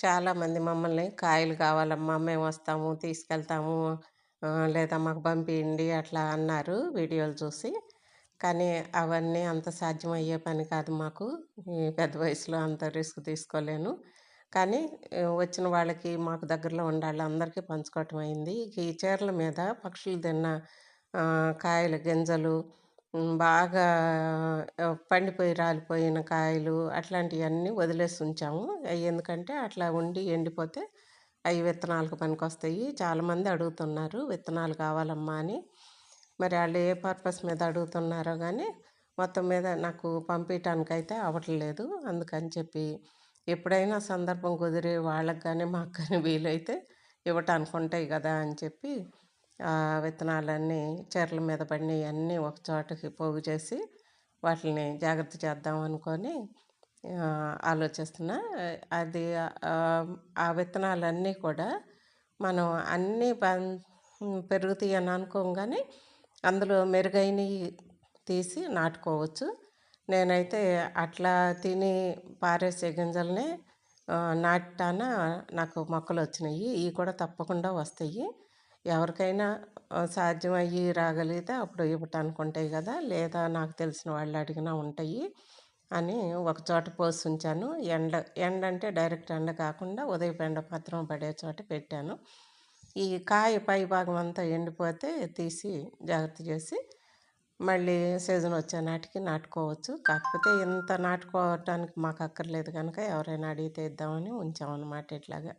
చాలామంది మమ్మల్ని కాయలు కావాలమ్మా మేము వస్తాము తీసుకెళ్తాము లేదా మాకు పంపియండి అట్లా అన్నారు వీడియోలు చూసి. కానీ అవన్నీ అంత సాధ్యమయ్యే పని కాదు మాకు. పెద్ద వయసులో అంత రిస్క్ తీసుకోలేను. కానీ వచ్చిన వాళ్ళకి మాకు దగ్గరలో ఉండాలి అందరికీ పంచుకోవటం అయింది. ఈ చీరల మీద పక్షులు తిన్న కాయలు గింజలు బాగా పండిపోయి రాలిపోయిన కాయలు అట్లాంటివన్నీ వదిలేసి ఉంచాము. అవి ఎందుకంటే అట్లా ఉండి ఎండిపోతే అవి విత్తనాలకు పనికొస్తాయి. చాలామంది అడుగుతున్నారు విత్తనాలు కావాలమ్మా అని. మరి వాళ్ళు ఏ పర్పస్ మీద అడుగుతున్నారో కానీ మొత్తం మీద నాకు పంపించడానికి అయితే అవ్వట్లేదు. అందుకని చెప్పి ఎప్పుడైనా సందర్భం కుదిరి వాళ్ళకి కానీ మాకు కానీ వీలైతే ఇవ్వటానికి ఉంటాయి కదా అని చెప్పి విత్తనాలన్నీ చెర్ల మీద పడినవి అన్నీ ఒక చోటకి పోగు చేసి వాటిని జాగ్రత్త చేద్దాం అనుకొని ఆలోచిస్తున్నా. అది ఆ విత్తనాలన్నీ కూడా మనం అన్నీ పెరుగుతాయి అని అనుకోగానే అందులో మెరుగైనవి తీసి నాటుకోవచ్చు. నేనైతే అట్లా తిని పారేసే గింజల్ని నాటాన నాకు మొక్కలు వచ్చినాయి ఇవి కూడా తప్పకుండా వస్తాయి. ఎవరికైనా సాధ్యం అయ్యి రాగలిగితే అప్పుడు ఇవ్వటానికి ఉంటాయి కదా లేదా నాకు తెలిసిన వాళ్ళు అడిగినా ఉంటాయి అని ఒక చోట పోసి ఉంచాను. ఎండ ఎండ అంటే డైరెక్ట్ ఎండ కాకుండా ఉదయం ఎండ పత్రం పడే చోట పెట్టాను. ఈ కాయ పై భాగం అంతా ఎండిపోతే తీసి జాగ్రత్త చేసి మళ్ళీ సీజన్ వచ్చే నాటికి నాటుకోవచ్చు. కాకపోతే ఇంత నాటుకోవటానికి మాకు అక్కర్లేదు కనుక ఎవరైనా అడిగితే ఇద్దామని ఉంచామన్నమాట ఇట్లాగా.